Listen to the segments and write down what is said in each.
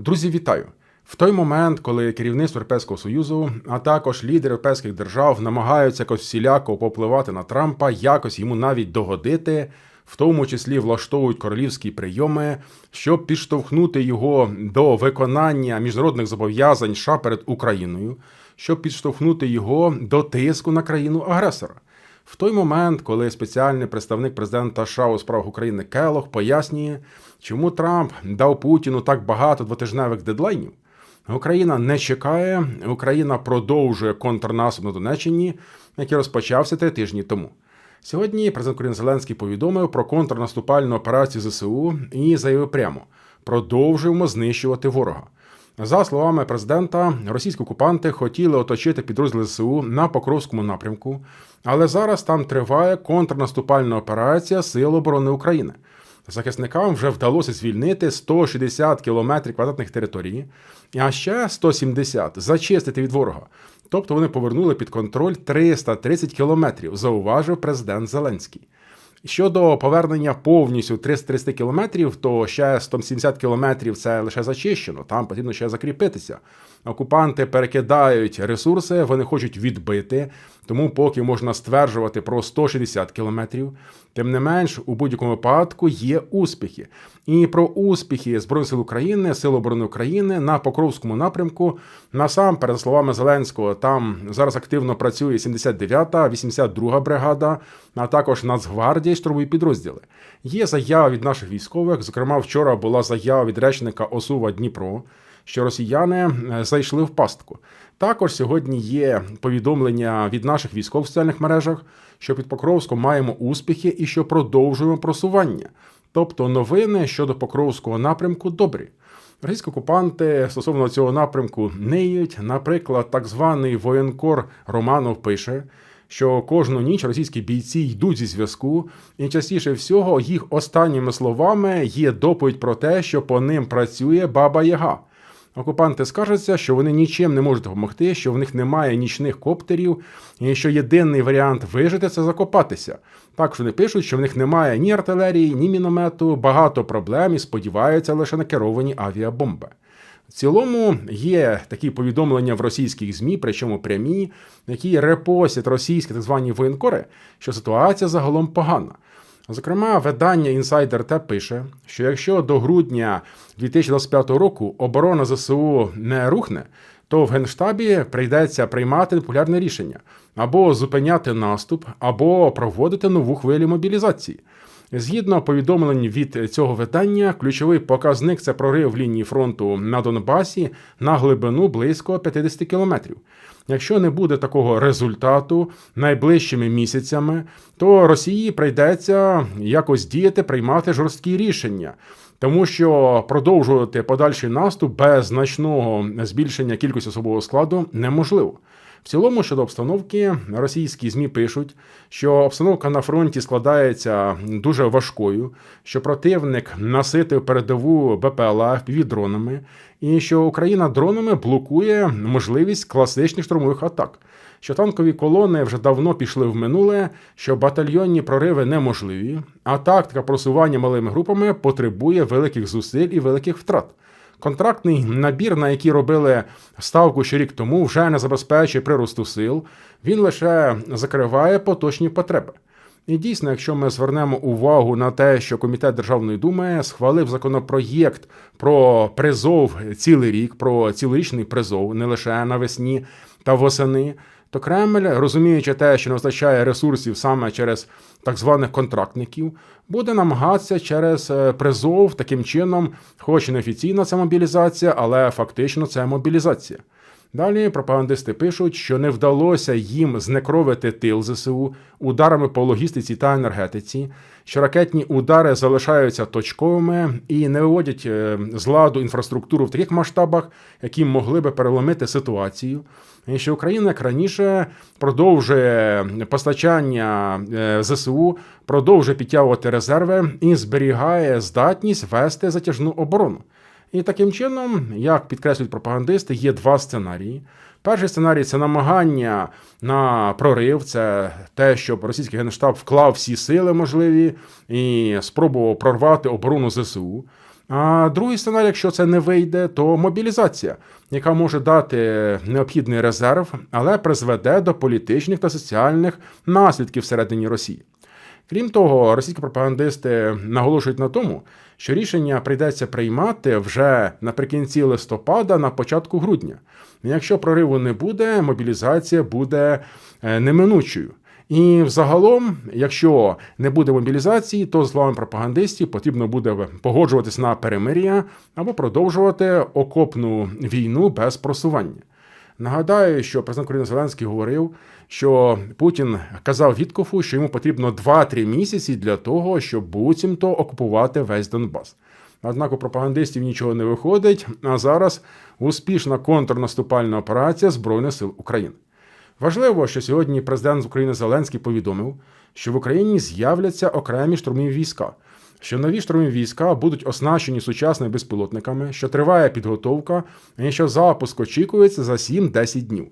Друзі, вітаю! В той момент, коли керівництво Європейського Союзу, а також лідери європейських держав намагаються якось всіляко попливати на Трампа, якось йому навіть догодити, в тому числі влаштовують королівські прийоми, щоб підштовхнути його до виконання міжнародних зобов'язань США перед Україною, щоб підштовхнути його до тиску на країну агресора. В той момент, коли спеціальний представник президента США у справах України Келох пояснює, чому Трамп дав Путіну так багато двотижневих дедлайнів, Україна не чекає, Україна продовжує контрнаступ на Донеччині, який розпочався три тижні тому. Сьогодні президент України Зеленський повідомив про контрнаступальну операцію ЗСУ і заявив прямо: продовжуємо знищувати ворога. За словами президента, російські окупанти хотіли оточити підрозділи ЗСУ на Покровському напрямку, але зараз там триває контрнаступальна операція Сил оборони України. Захисникам вже вдалося звільнити 160 кілометрів квадратних території, а ще 170 зачистити від ворога. Тобто вони повернули під контроль 330 кілометрів, зауважив президент Зеленський. Щодо повернення повністю 300 кілометрів, то ще 170 кілометрів це лише зачищено, там потрібно ще закріпитися. Окупанти перекидають ресурси, вони хочуть відбити, тому поки можна стверджувати про 160 кілометрів. Тим не менш, у будь-якому випадку є успіхи. І про успіхи Збройних сил України, Сил оборони України на Покровському напрямку. Насамперед, за словами Зеленського, там зараз активно працює 79-та, 82-га бригада, а також Нацгвардія і штурмові підрозділи. Є заява від наших військових. Зокрема, вчора була заява від речника Осува Дніпро що росіяни е, зайшли в пастку. Також сьогодні є повідомлення від наших військових в соціальних мережах, що під Покровськом маємо успіхи і що продовжуємо просування. Тобто новини щодо Покровського напрямку добрі. Російські окупанти стосовно цього напрямку неють. Наприклад, так званий воєнкор Романов пише, що кожну ніч російські бійці йдуть зі зв'язку, і частіше всього їх останніми словами є доповідь про те, що по ним працює Баба Яга. Окупанти скаржаться, що вони нічим не можуть допомогти, що в них немає нічних коптерів, і що єдиний варіант вижити це закопатися. Також вони пишуть, що в них немає ні артилерії, ні міномету, багато проблем і сподіваються лише на керовані авіабомби. В цілому є такі повідомлення в російських ЗМІ, причому прямі, які репостять російські так звані воєнкори, що ситуація загалом погана. Зокрема, видання Insider Т пише, що якщо до грудня 2025 року оборона ЗСУ не рухне, то в Генштабі прийдеться приймати популярне рішення або зупиняти наступ, або проводити нову хвилю мобілізації. Згідно повідомлень від цього видання, ключовий показник це прорив лінії фронту на Донбасі на глибину близько 50 кілометрів. Якщо не буде такого результату найближчими місяцями, то Росії прийдеться якось діяти, приймати жорсткі рішення. Тому що продовжувати подальший наступ без значного збільшення кількості особового складу неможливо. В цілому щодо обстановки російські змі пишуть, що обстановка на фронті складається дуже важкою, що противник наситив передову БПЛА дронами, і що Україна дронами блокує можливість класичних штурмових атак. Що танкові колони вже давно пішли в минуле, що батальйонні прориви неможливі, а тактика просування малими групами потребує великих зусиль і великих втрат. Контрактний набір, на який робили ставку ще рік тому, вже не забезпечує приросту сил, він лише закриває поточні потреби. І дійсно, якщо ми звернемо увагу на те, що комітет Державної думи схвалив законопроєкт про призов цілий рік, про цілорічний призов, не лише навесні та восени, то Кремль, розуміючи те, що не вистачає ресурсів саме через так званих контрактників, буде намагатися через е, призов таким чином, хоч і неофіційна це мобілізація, але фактично це мобілізація. Далі пропагандисти пишуть, що не вдалося їм знекровити тил ЗСУ ударами по логістиці та енергетиці, що ракетні удари залишаються точковими і не виводять е, з ладу інфраструктуру в таких масштабах, які могли би переломити ситуацію. Що Україна як раніше продовжує постачання е, ЗСУ, продовжує підтягувати резерви і зберігає здатність вести затяжну оборону. І таким чином, як підкреслюють пропагандисти, є два сценарії. Перший сценарій це намагання на прорив, це те, щоб російський генштаб вклав всі сили можливі і спробував прорвати оборону ЗСУ. А другий сценарій, якщо це не вийде, то мобілізація, яка може дати необхідний резерв, але призведе до політичних та соціальних наслідків всередині Росії. Крім того, російські пропагандисти наголошують на тому, що рішення прийдеться приймати вже наприкінці листопада, на початку грудня. Якщо прориву не буде, мобілізація буде е, неминучою. І взагалом, якщо не буде мобілізації, то з словами пропагандистів потрібно буде погоджуватись на перемир'я або продовжувати окопну війну без просування. Нагадаю, що президент України Зеленський говорив, що Путін казав Віткофу, що йому потрібно 2-3 місяці для того, щоб буцімто окупувати весь Донбас. Однак у пропагандистів нічого не виходить, а зараз успішна контрнаступальна операція Збройних сил України. Важливо, що сьогодні президент України Зеленський повідомив, що в Україні з'являться окремі штурмові війська, що нові штурмові війська будуть оснащені сучасними безпілотниками, що триває підготовка, і що запуск очікується за 7-10 днів.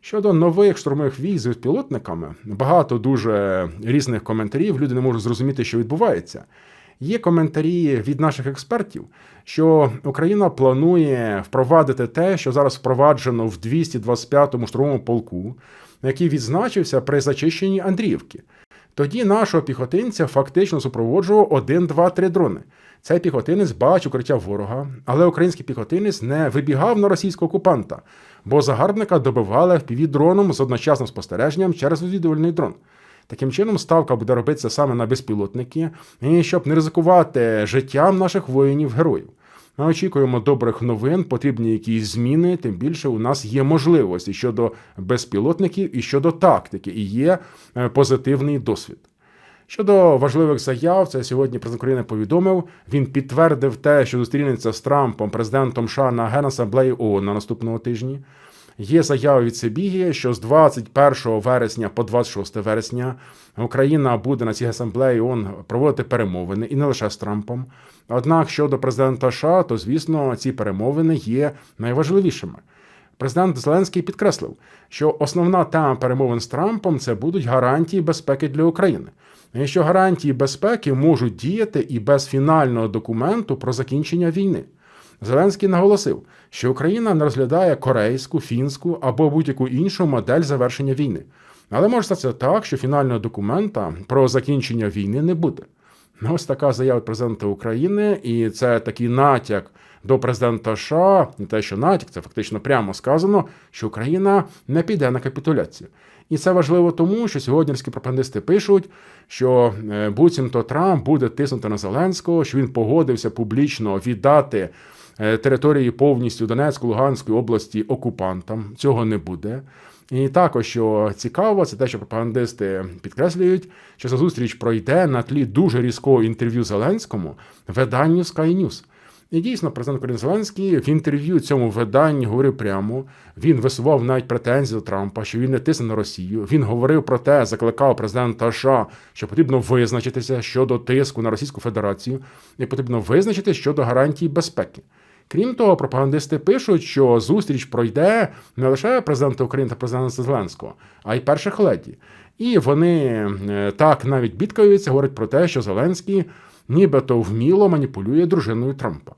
Щодо нових штурмових військ з безпілотниками, багато дуже різних коментарів. Люди не можуть зрозуміти, що відбувається. Є коментарі від наших експертів, що Україна планує впровадити те, що зараз впроваджено в 225-му штурмовому полку, який відзначився при зачищенні Андріївки. Тоді нашого піхотинця фактично супроводжував один, два, три дрони. Цей піхотинець бачив укриття ворога, але український піхотинець не вибігав на російського окупанта, бо загарбника добивали впівдроном з одночасним спостереженням через розвідувальний дрон. Таким чином, ставка буде робитися саме на безпілотники, і щоб не ризикувати життям наших воїнів-героїв. Ми очікуємо добрих новин, потрібні якісь зміни. Тим більше у нас є можливості щодо безпілотників і щодо тактики, і є е, позитивний досвід. Щодо важливих заяв, це сьогодні президент України повідомив. Він підтвердив те, що зустрінеться з Трампом, президентом США на Генасамблеї ООН на наступного тижні. Є заява від Сибігі, що з 21 вересня по 26 вересня Україна буде на цій асамблеї ООН проводити перемовини і не лише з Трампом. Однак щодо президента США, то звісно ці перемовини є найважливішими. Президент Зеленський підкреслив, що основна тема перемовин з Трампом це будуть гарантії безпеки для України. І що гарантії безпеки можуть діяти і без фінального документу про закінчення війни. Зеленський наголосив, що Україна не розглядає корейську, фінську або будь-яку іншу модель завершення війни. Але може статися так, що фінального документа про закінчення війни не буде. Ось така заява президента України, і це такий натяк до президента США, не те, що натяк, це фактично прямо сказано, що Україна не піде на капітуляцію. І це важливо тому, що сьогоднішні пропагандисти пишуть, що е, буцімто Трамп буде тиснути на Зеленського, що він погодився публічно віддати території повністю Донецької, Луганської області окупантам. Цього не буде. І також що цікаво, це те, що пропагандисти підкреслюють, що ця зустріч пройде на тлі дуже різкого інтерв'ю Зеленському виданню Sky News. І дійсно, президент України Зеленський в інтерв'ю цьому виданні говорив прямо. Він висував навіть претензії до Трампа, що він не тисне на Росію. Він говорив про те, закликав президента США, що потрібно визначитися щодо тиску на Російську Федерацію, і потрібно визначити щодо гарантій безпеки. Крім того, пропагандисти пишуть, що зустріч пройде не лише президента України та президента Зеленського, а й перших леді. І вони е, так навіть бідкаються, говорять про те, що Зеленський нібито вміло маніпулює дружиною Трампа.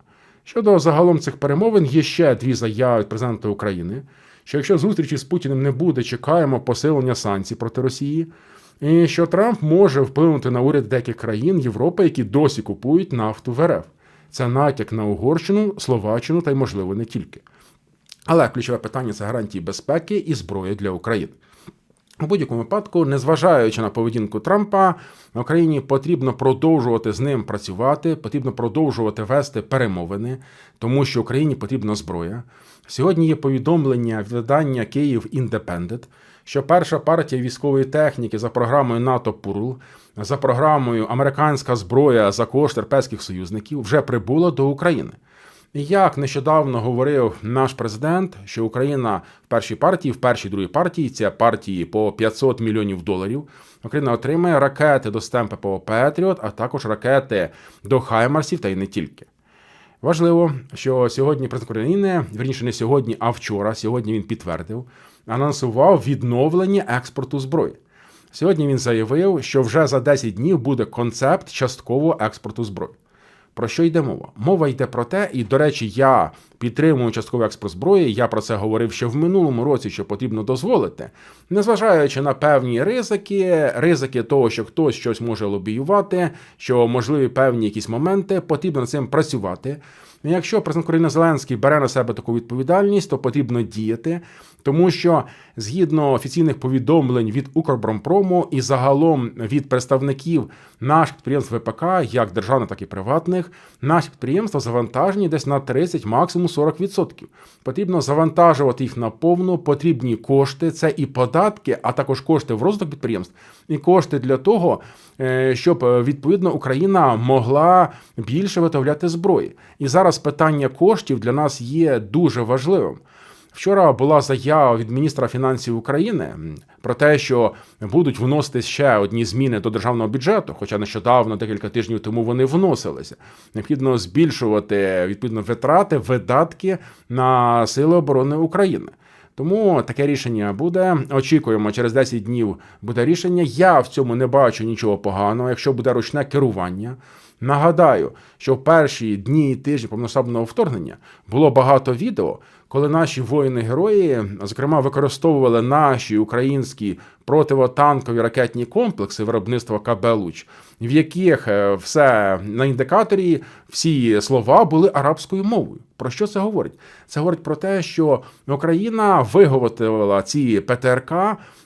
Щодо загалом цих перемовин є ще дві заяви президента України, що якщо зустрічі з Путіним не буде, чекаємо посилення санкцій проти Росії, і що Трамп може вплинути на уряд деяких країн Європи, які досі купують нафту в РФ. Це натяк на Угорщину, Словаччину та й, можливо, не тільки. Але ключове питання це гарантії безпеки і зброї для України. У будь-якому випадку, незважаючи на поведінку Трампа, Україні потрібно продовжувати з ним працювати, потрібно продовжувати вести перемовини, тому що Україні потрібна зброя. Сьогодні є повідомлення від видання Київ Індепендент, що перша партія військової техніки за програмою НАТО Пурл, за програмою Американська зброя за кошти європейських союзників вже прибула до України. І як нещодавно говорив наш президент, що Україна в першій партії, в першій другій партії, це партії по 500 мільйонів доларів. Україна отримає ракети до стем ППО Петріот, а також ракети до Хаймарсів та й не тільки. Важливо, що сьогодні президент України, верніше не сьогодні, а вчора, сьогодні він підтвердив, анонсував відновлення експорту зброї. Сьогодні він заявив, що вже за 10 днів буде концепт часткового експорту зброї. Про що йде мова? Мова йде про те, і до речі, я підтримую частковий експорт зброї. Я про це говорив ще в минулому році, що потрібно дозволити, незважаючи на певні ризики, ризики того, що хтось щось може лобіювати, що можливі певні якісь моменти, потрібно цим працювати. Якщо президент України Зеленський бере на себе таку відповідальність, то потрібно діяти, тому що згідно офіційних повідомлень від Укрбромпрому і загалом від представників наших підприємств ВПК, як державних, так і приватних, наші підприємства завантажені десь на 30, максимум 40%. Потрібно завантажувати їх на повну, потрібні кошти, це і податки, а також кошти в розвиток підприємств, і кошти для того, е, щоб е, відповідно Україна могла більше виготовляти зброї. І зараз питання коштів для нас є дуже важливим. Вчора була заява від міністра фінансів України про те, що будуть вносити ще одні зміни до державного бюджету, хоча нещодавно, декілька тижнів тому вони вносилися. Необхідно збільшувати відповідно витрати, видатки на сили оборони України. Тому таке рішення буде. Очікуємо, через 10 днів буде рішення. Я в цьому не бачу нічого поганого, якщо буде ручне керування. Нагадаю, що в перші дні і тижні повномасштабного вторгнення було багато відео, коли наші воїни-герої, зокрема, використовували наші українські противотанкові ракетні комплекси виробництва КБ «Луч», в яких е, все на індикаторі всі слова були арабською мовою. Про що це говорить? Це говорить про те, що Україна виготовила ці ПТРК,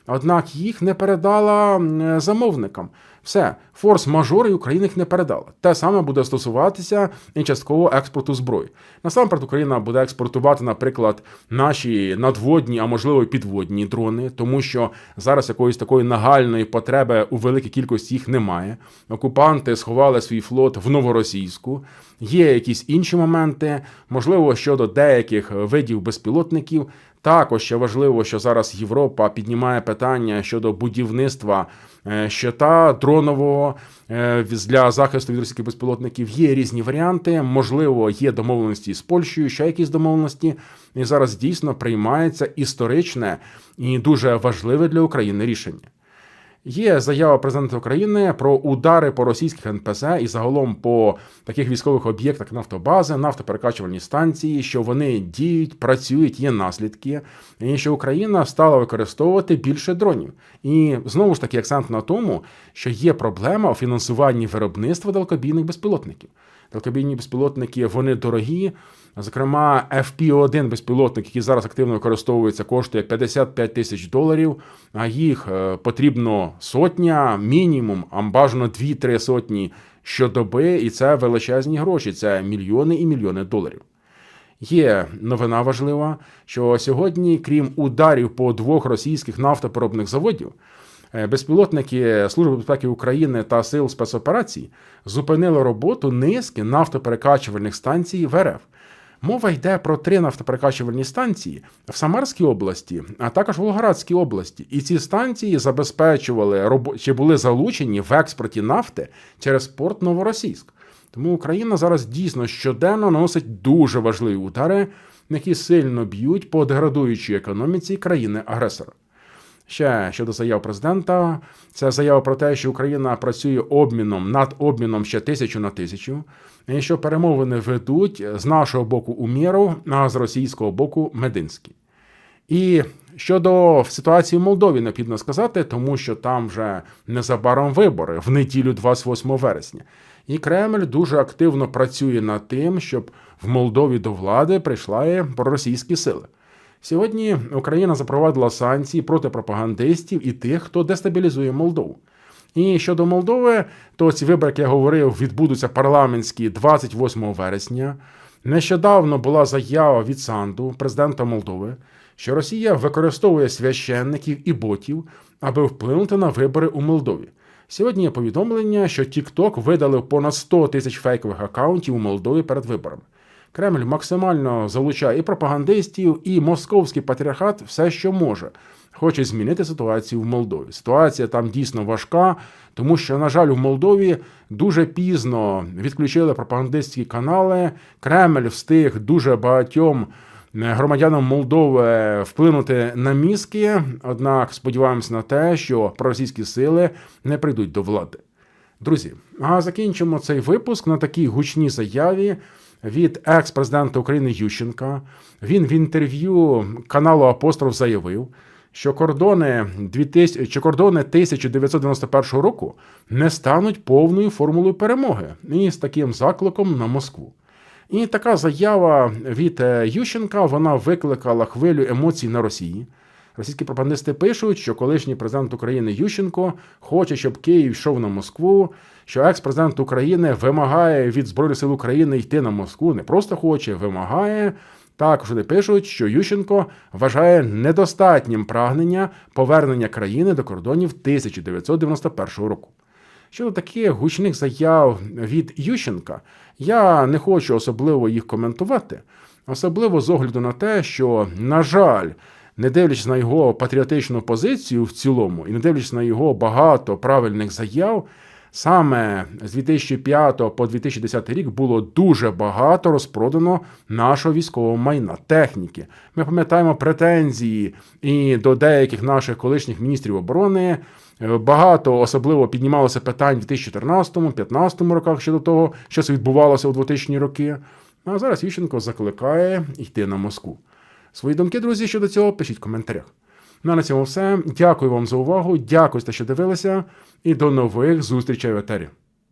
однак їх не передала замовникам. Все, форс-мажор і Україна їх не передала. Те саме буде стосуватися і частково експорту зброї. Насамперед, Україна буде експортувати, наприклад, наші надводні, а можливо і підводні дрони, тому що зараз якоїсь такої нагальної потреби у великій кількості їх немає. Окупанти сховали свій флот в новоросійську. Є якісь інші моменти, можливо, щодо деяких видів безпілотників. Також ще важливо, що зараз Європа піднімає питання щодо будівництва е, щита дронового е, для захисту від російських безпілотників. Є різні варіанти. Можливо, є домовленості з Польщею, ще якісь домовленості. І зараз дійсно приймається історичне і дуже важливе для України рішення. Є заява президента України про удари по російських НПЗ і загалом по таких військових об'єктах нафтобази, нафтоперекачувальні станції, що вони діють, працюють, є наслідки, і що Україна стала використовувати більше дронів. І знову ж таки акцент на тому, що є проблема у фінансуванні виробництва далекобійних безпілотників. Далекобійні безпілотники вони дорогі. Зокрема, FP1 безпілотник, який зараз активно використовується, коштує 55 тисяч доларів. А їх е, потрібно сотня, мінімум, а бажано 2-3 сотні щодоби, і це величезні гроші. Це мільйони і мільйони доларів. Є новина важлива, що сьогодні, крім ударів по двох російських нафтопереробних заводів, безпілотники Служби безпеки України та сил спецоперацій зупинили роботу низки нафтоперекачувальних станцій в РФ. Мова йде про три нафтоперекачувальні станції в Самарській області, а також в Волгоградській області. І ці станції забезпечували чи були залучені в експорті нафти через порт Новоросійськ. Тому Україна зараз дійсно щоденно наносить дуже важливі удари, які сильно б'ють по деградуючій економіці країни-агресора. Ще щодо заяв президента, це заява про те, що Україна працює обміном над обміном ще тисячу на тисячу, і що перемовини ведуть з нашого боку у міру, а з російського боку мединські. І щодо ситуації в Молдові необхідно сказати, тому що там вже незабаром вибори в неділю 28 вересня. І Кремль дуже активно працює над тим, щоб в Молдові до влади прийшла проросійські сили. Сьогодні Україна запровадила санкції проти пропагандистів і тих, хто дестабілізує Молдову. І щодо Молдови, то ці вибори, як я говорив, відбудуться парламентські 28 вересня. Нещодавно була заява від Санду, президента Молдови, що Росія використовує священників і ботів, аби вплинути на вибори у Молдові. Сьогодні є повідомлення, що TikTok видалив понад 100 тисяч фейкових акаунтів у Молдові перед виборами. Кремль максимально залучає і пропагандистів, і московський патріархат все, що може. Хоче змінити ситуацію в Молдові. Ситуація там дійсно важка, тому що, на жаль, у Молдові дуже пізно відключили пропагандистські канали. Кремль встиг дуже багатьом е, громадянам Молдови вплинути на мізки. Однак сподіваємося на те, що проросійські сили не прийдуть до влади. Друзі, а закінчимо цей випуск на такій гучній заяві від екс-президента України Ющенка. Він в інтерв'ю каналу Апостол заявив, що кордони 2000, що кордони 1991 року не стануть повною формулою перемоги і з таким закликом на Москву. І така заява від е, Ющенка вона викликала хвилю емоцій на Росії. Російські пропагандисти пишуть, що колишній президент України Ющенко хоче, щоб Київ йшов на Москву, що екс-президент України вимагає від Збройних сил України йти на Москву, не просто хоче, вимагає. Також вони пишуть, що Ющенко вважає недостатнім прагнення повернення країни до кордонів 1991 року. Щодо таких гучних заяв від Ющенка, я не хочу особливо їх коментувати, особливо з огляду на те, що, на жаль, не дивлячись на його патріотичну позицію в цілому, і не дивлячись на його багато правильних заяв, саме з 2005 по 2010 рік було дуже багато розпродано нашого військового майна, техніки. Ми пам'ятаємо претензії і до деяких наших колишніх міністрів оборони. Е, Багато особливо піднімалося питань в 2014-2015 роках щодо того, що це відбувалося у 2000-ні роки. А зараз Ющенко закликає йти на Москву. Свої думки, друзі, щодо цього пишіть в коментарях. Ну а на цьому все. Дякую вам за увагу. Дякую, за те, що дивилися, і до нових зустрічей в етері.